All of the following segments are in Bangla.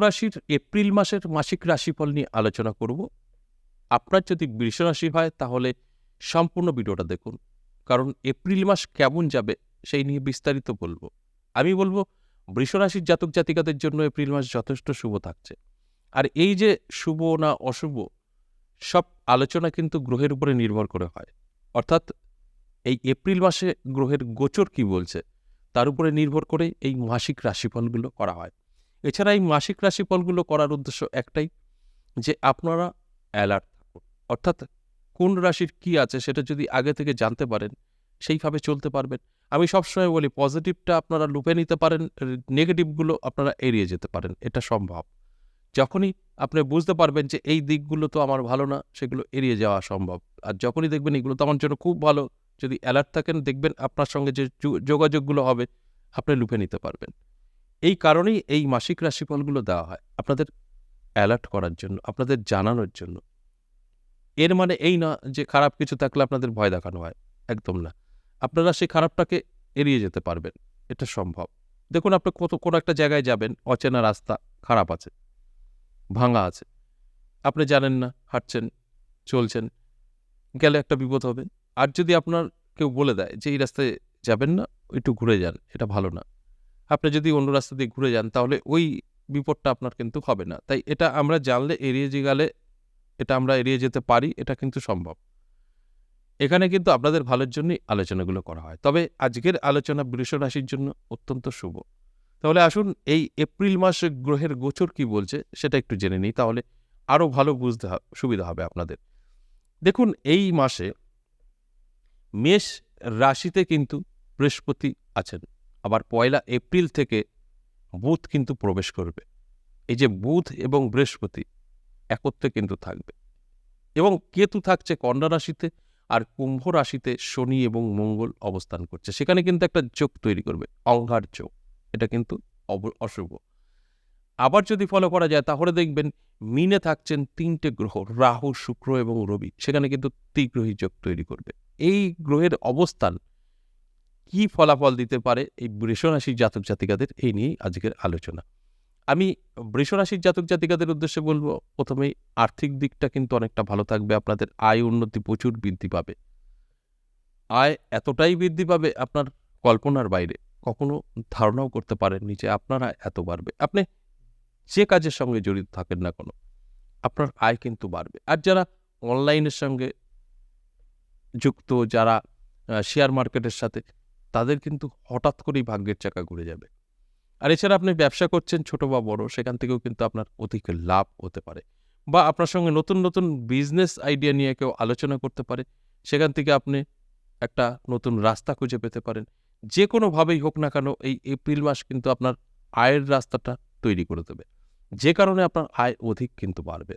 রাশির এপ্রিল মাসের মাসিক রাশিফল নিয়ে আলোচনা করব। আপনার যদি রাশি হয়, তাহলে সম্পূর্ণ ভিডিওটা দেখুন। কারণ এপ্রিল মাস কেমন যাবে, সেই নিয়ে বিস্তারিত বলব। আমি বলব রাশির জাতক জাতিকাদের জন্য এপ্রিল মাস যথেষ্ট শুভ থাকছে। আর এই যে শুভ না অশুভ, সব আলোচনা কিন্তু গ্রহের উপরে নির্ভর করে হয়। অর্থাৎ এই এপ্রিল মাসে গ্রহের গোচর কি বলছে, তার উপরে নির্ভর করে এই মাসিক রাশিফলগুলো করা হয়। এছাড়া এই মাসিক রাশিফলগুলো করার উদ্দেশ্য একটাই, যে আপনারা অ্যালার্ট থাকুন। অর্থাৎ কোন রাশির কি আছে সেটা যদি আগে থেকে জানতে পারেন, সেইভাবে চলতে পারবেন। আমি সবসময় বলি পজিটিভটা আপনারা লুপে নিতে পারেন নেগেটিভগুলো আপনারা এড়িয়ে যেতে পারেন। এটা সম্ভব। যখনই আপনি বুঝতে পারবেন যে এই দিকগুলো তো আমার ভালো না, সেগুলো এড়িয়ে যাওয়া সম্ভব। আর যখনই দেখবেন এগুলো তো আমার জন্য খুব ভালো, যদি অ্যালার্ট থাকেন, দেখবেন আপনার সঙ্গে যে যোগাযোগগুলো হবে, আপনি লুপে নিতে পারবেন। এই কারণেই এই মাসিক রাশিফলগুলো দেওয়া হয় আপনাদের অ্যালার্ট করার জন্য, আপনাদের জানানোর জন্য। এর মানে এই না যে খারাপ কিছু থাকলে আপনাদের ভয় দেখানো হয়, একদম না। আপনারা সেই খারাপটাকে এড়িয়ে যেতে পারবেন, এটা সম্ভব। দেখুন, আপনি কত, কোনো একটা জায়গায় যাবেন, অচেনা রাস্তা, খারাপ আছে, ভাঙা আছে। আপনি জানেন না, হাঁটছেন, চলছেন, গেলে একটা বিপদ হবে। আর যদি আপনার কেউ বলে দেয় যে, এই রাস্তায় যাবেন না, একটু ঘুরে যান, এটা ভালো না। আপনি যদি অন্য রাস্তা দিয়ে ঘুরে যান, তাহলে ওই বিপদটা আপনার কিন্তু হবে না। তাই এটা আমরা জানলে এড়িয়ে যে গেলে এটা আমরা এড়িয়ে যেতে পারি, এটা কিন্তু সম্ভব। এখানে কিন্তু আপনাদের ভালোর জন্যই আলোচনাগুলো করা হয়। তবে আজকের আলোচনা বৃষ রাশির জন্য অত্যন্ত শুভ। তাহলে আসুন, এই এপ্রিল মাসে গ্রহের গোচর কি বলছে, সেটা একটু জেনে নিই। তাহলে আরও ভালো বুঝতে সুবিধা হবে আপনাদের। দেখুন, এই মাসে মেষ রাশিতে কিন্তু বৃহস্পতি আছেন। আবার পয়লা এপ্রিল থেকে বুধ কিন্তু প্রবেশ করবে। এই যে বুধ এবং বৃহস্পতি একত্রে কিন্তু থাকবে। এবং কেতু থাকছে কন্যা রাশিতে আর কুম্ভ রাশিতে শনি এবং মঙ্গল অবস্থান করছে। সেখানে কিন্তু একটা যোগ তৈরি করবে, অঙ্গার যোগ। এটা কিন্তু অশুভ। আবার যদি ফলো করা যায়, তাহলে দেখবেন মিনে থাকছেন তিনটে গ্রহ, রাহু, শুক্র এবং রবি। সেখানে কিন্তু ত্রিগ্রহী যোগ তৈরি করবে। এই গ্রহের অবস্থান কি ফলাফল দিতে পারে এই বৃষরাশির জাতক জাতিকাদের এই নিয়েই আজকের আলোচনা। আমি বৃষরাশির জাতক জাতিকাদের উদ্দেশ্যে বলব প্রথমেই আর্থিক দিকটা কিন্তু অনেকটা ভালো থাকবে, আপনাদের আয় উন্নতি প্রচুর বৃদ্ধি পাবে। আয় এতটাই বৃদ্ধি পাবে আপনার কল্পনার বাইরে, কখনো ধারণাও করতে পারেননি যে আপনার আয় এত বাড়বে। আপনি যে কাজের সঙ্গে জড়িত থাকেন না কোনো, আপনার আয় কিন্তু বাড়বে। আর যারা অনলাইনের সঙ্গে যুক্ত, যারা শেয়ার মার্কেটের সাথে তাদের কিন্তু হঠাৎ করেই ভাগ্যের চাকা ঘুরে যাবে। আর এছাড়া আপনি ব্যবসা করছেন ছোট বা বড়, সেখান থেকেও কিন্তু আপনার অধিক লাভ হতে পারে। বা আপনার সঙ্গে নতুন নতুন বিজনেস আইডিয়া নিয়ে কেউ আলোচনা করতে পারে, সেখান থেকে আপনি একটা নতুন রাস্তা খুঁজে পেতে পারেন। যে কোনোভাবেই হোক না কেন, এই এপ্রিল মাস কিন্তু আপনার আয়ের রাস্তাটা তৈরি করে দেবে। যে কারণে আপনার আয় অধিক কিন্তু বাড়বে।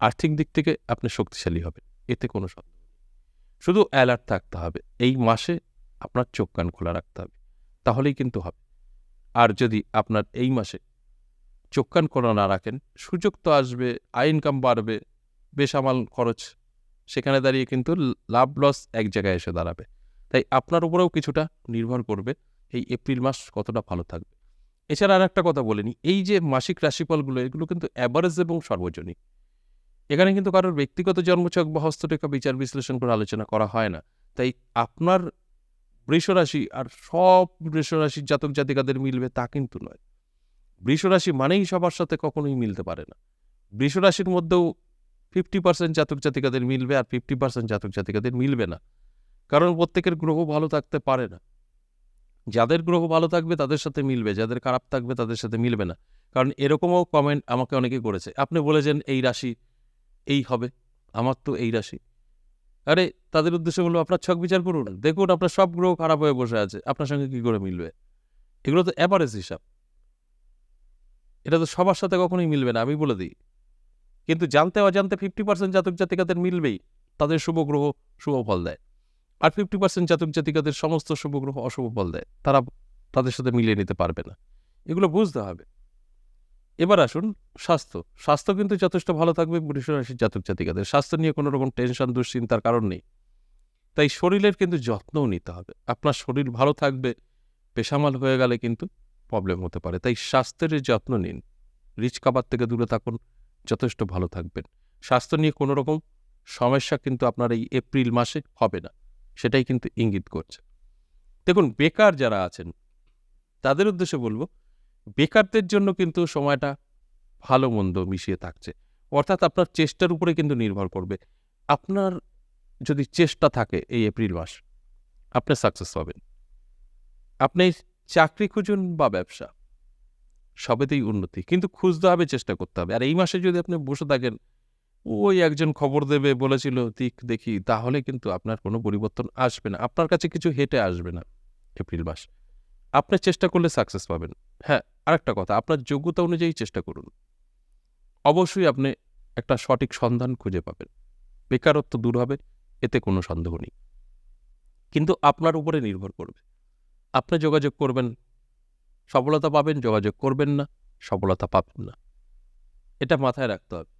আর্থিক দিক থেকে আপনি শক্তিশালী হবেন, এতে কোনো সন্দেহ শুধু অ্যালার্ট থাকতে হবে, এই মাসে আপনার চোখ কান খোলা রাখতে হবে। তাহলেই কিন্তু হবে। আর যদি আপনার এই মাসে চোখ কান খোলা না রাখেন, সুযোগ তো আসবে, আয় ইনকাম বাড়বে, বেসামাল খরচ, সেখানে দাঁড়িয়ে কিন্তু লাভ লস এক জায়গায় এসে দাঁড়াবে। তাই আপনার উপরেও কিছুটা নির্ভর করবে এই এপ্রিল মাস কতটা ভালো থাকবে। এছাড়া আর একটা কথা বলিনি, এই যে মাসিক রাশিফলগুলো, এগুলো কিন্তু অ্যাভারেজ এবং সর্বজনীন। এখানে কিন্তু কারোর ব্যক্তিগত জন্মছক বা হস্তরেখা বিচার বিশ্লেষণ করে আলোচনা করা হয় না। তাই আপনার বৃষরাশি আর সব বৃষরাশির জাতক জাতিকাদের মিলবে তা কিন্তু নয়। বৃষরাশি মানেই সবার সাথে কখনোই মিলতে পারে না। বৃষরাশির মধ্যেও ফিফটি পার্সেন্ট জাতক জাতিকাদের মিলবে আর ফিফটি পার্সেন্ট জাতক জাতিকাদের মিলবে না। কারণ প্রত্যেকের গ্রহ ভালো থাকতে পারে না। যাদের গ্রহ ভালো থাকবে তাদের সাথে মিলবে, যাদের খারাপ থাকবে তাদের সাথে মিলবে না। কারণ এরকমও কমেন্ট আমাকে অনেকে করেছে। আপনি বলেছেন এই রাশি এই হবে, আমার তো এই রাশি। আরে তাদের উদ্দেশ্য বলব আপনার ছক বিচার করুন। দেখুন আপনার সব গ্রহ খারাপ হয়ে বসে আছে। আপনার সঙ্গে কি করে মিলবে? এগুলো তো অ্যাভারেজ হিসাব। এটা তো সবার সাথে কখনোই মিলবে না, আমি বলে দিই। কিন্তু জানতে অজান্তে ফিফটি পার্সেন্ট জাতক জাতিকাদের মিলবেই। তাদের শুভ গ্রহ শুভ ফল দেয়। আর ফিফটি পার্সেন্ট জাতক জাতিকাদের সমস্ত শুভ গ্রহ অশুভ ফল দেয়। তারা তাদের সাথে মিলিয়ে নিতে পারবে না। এগুলো বুঝতে হবে। এবার আসুন স্বাস্থ্য। স্বাস্থ্য কিন্তু যথেষ্ট ভালো থাকবে বৃষ রাশির জাতক জাতিকাদের। স্বাস্থ্য নিয়ে কোনো রকম টেনশন দুশ্চিন্তার কারণ নেই। তাই শরীরের কিন্তু যত্নও নিতে হবে। আপনার শরীর ভালো থাকবে, পেশামাল হয়ে গেলে কিন্তু প্রবলেম হতে পারে। তাই স্বাস্থ্যের যত্ন নিন, রিচ খাবার থেকে দূরে থাকুন, যথেষ্ট ভালো থাকবেন। স্বাস্থ্য নিয়ে কোনো রকম সমস্যা কিন্তু আপনার এই এপ্রিল মাসে হবে না, সেটাই কিন্তু ইঙ্গিত করছে। দেখুন, বেকার যারা আছেন, তাদের উদ্দেশ্যে বলব, বেকারদের জন্য কিন্তু সময়টা ভালো মন্দ মিশিয়ে থাকছে। অর্থাৎ আপনার চেষ্টার উপরে কিন্তু নির্ভর করবে। আপনার যদি চেষ্টা থাকে এই এপ্রিল মাস, আপনি সাকসেস হবেন আপনি চাকরি খুঁজুন বা ব্যবসা, সবেতেই উন্নতি। কিন্তু খুঁজতে হবে, চেষ্টা করতে হবে। আর এই মাসে যদি আপনি বসে থাকেন, ওই একজন খবর দেবে, বলেছিল দিক দেখি। তাহলে কিন্তু আপনার কোনো পরিবর্তন আসবে না। আপনার কাছে কিছু হেঁটে আসবে না এপ্রিল মাস। আপনি চেষ্টা করলে সাকসেস পাবেন। হ্যাঁ আরেকটা কথা, আপনার যোগ্যতা অনুযায়ী চেষ্টা করুন। অবশ্যই আপনি একটা সঠিক সন্ধান খুঁজে পাবেন। বেকারত্ব দূর হবে এতে কোনো সন্দেহ নেই। কিন্তু আপনার উপরে নির্ভর করবে। আপনি যোগাযোগ করবেন, সফলতা পাবেন, যোগাযোগ করবেন না, সফলতা পাবেন না। এটা মাথায় রাখতে হবে।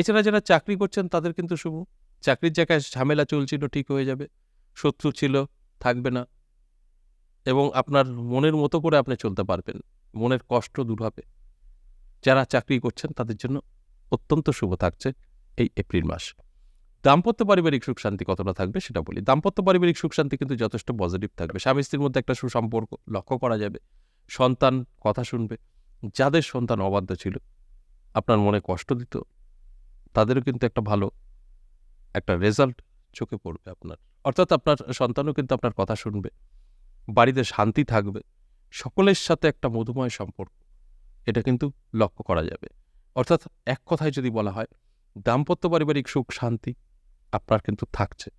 এছাড়া যারা চাকরি করছেন তাদের কিন্তু শুভ। চাকরির জায়গায় ঝামেলা চলছিল, ঠিক হয়ে যাবে। শত্রু ছিল, থাকবে না। এবং আপনার মনের মতো করে আপনি চলতে পারবেন। মনের কষ্ট দূর হবে। যারা চাকরি করছেন তাদের জন্য অত্যন্ত শুভ থাকছে এই এপ্রিল মাস। দাম্পত্য পারিবারিক সুখ শান্তি কতটা থাকবে সেটা বলি। দাম্পত্য পারিবারিক সুখ শান্তি কিন্তু যথেষ্ট পজিটিভ থাকবে। স্বামী স্ত্রীর মধ্যে একটা সুসম্পর্ক লক্ষ্য করা যাবে। সন্তান কথা শুনবে। যাদের সন্তান অবাধ্য ছিল, আপনার মনে কষ্ট দিত, তাদেরও কিন্তু একটা ভালো একটা রেজাল্ট চোখে পড়বে আপনার। অর্থাৎ আপনার সন্তানও কিন্তু আপনার কথা শুনবে। বাড়িতে শান্তি থাকবে। সকলের সাথে একটা মধুময় সম্পর্ক, এটা কিন্তু লক্ষ্য করা যাবে। অর্থাৎ এক কথায় যদি বলা হয়, দাম্পত্য পারিবারিক সুখ শান্তি আপনার কিন্তু থাকছে।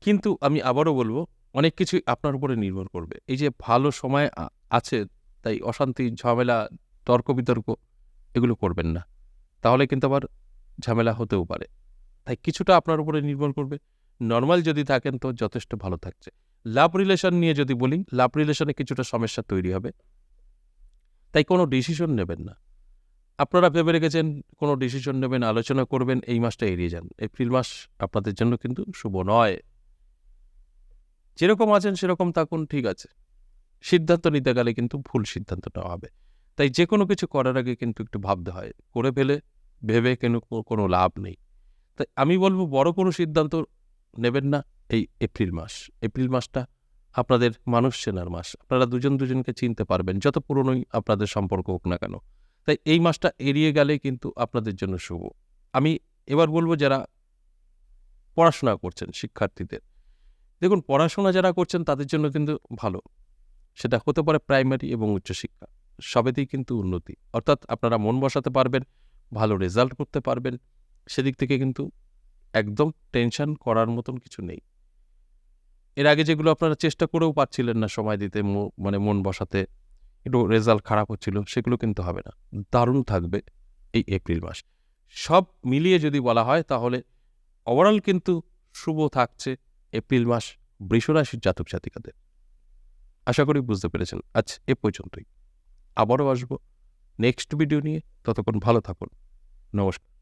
কিন্তু আমি আবারও বলব, অনেক কিছুই আপনার উপরে নির্ভর করবে। এই যে ভালো সময় আছে, তাই অশান্তি, ঝামেলা তর্ক বিতর্ক এগুলো করবেন না। তাহলে কিন্তু আবার ঝামেলা হতেও পারে। তাই কিছুটা আপনার উপরে নির্ভর করবে। নর্মাল যদি থাকেন তো যথেষ্ট ভালো থাকছে। লাভ রিলেশন নিয়ে যদি বলি, লাভ রিলেশনে কিছুটা সমস্যা তৈরি হবে। তাই কোনো ডিসিশন নেবেন না। আপনারা ভেবে রেখেছেন, কোনো ডিসিশন নেবেন, আলোচনা করবেন, এই মাসটা এড়িয়ে যান। এপ্রিল মাস আপনাদের জন্য কিন্তু শুভ নয়। যেরকম আছেন সেরকম থাকুন, ঠিক আছে। সিদ্ধান্ত নিতে গেলে কিন্তু ভুল সিদ্ধান্ত নেওয়া হবে। তাই যে কোনো কিছু করার আগে কিন্তু একটু ভাবতে হয়। করে ফেলে, ভেবে কেন, কোনো লাভ নেই। তাই আমি বলব, বড় কোনো সিদ্ধান্ত নেবেন না এই এপ্রিল মাস। এপ্রিল মাসটা আপনাদের মানুষ চেনার মাস। আপনারা দুজন দুজনকে চিনতে পারবেন, যত পুরনোই আপনাদের সম্পর্ক হোক না কেন। তাই এই মাসটা এড়িয়ে গেলে কিন্তু আপনাদের জন্য শুভ। আমি এবার বলব যারা পড়াশোনা করছেন, শিক্ষার্থীদের, দেখুন পড়াশোনা যারা করছেন তাদের জন্য কিন্তু ভালো। সেটা হতে পারে প্রাইমারি এবং উচ্চশিক্ষা, সবেতেই কিন্তু উন্নতি। অর্থাৎ আপনারা মন বসাতে পারবেন, ভালো রেজাল্ট করতে পারবেন, সেদিক থেকে কিন্তু একদম টেনশন করার মতন কিছু নেই। এর আগে যেগুলো আপনারা চেষ্টা করেও পাচ্ছিলেন না সময় দিতে মানে মন বসাতে একটু রেজাল্ট খারাপ হচ্ছিল, সেগুলো কিন্তু হবে না। দারুণ থাকবে এই এপ্রিল মাস। সব মিলিয়ে যদি বলা হয় তাহলে ওভারঅল কিন্তু শুভ থাকছে এপ্রিল মাস বৃষরাশির জাতক জাতিকাদের। আশা করি বুঝতে পেরেছেন। আজ এ পর্যন্তই। আবারও আসব নেক্সট ভিডিও নিয়ে। ততক্ষণ ভালো থাকুন। নমস্কার।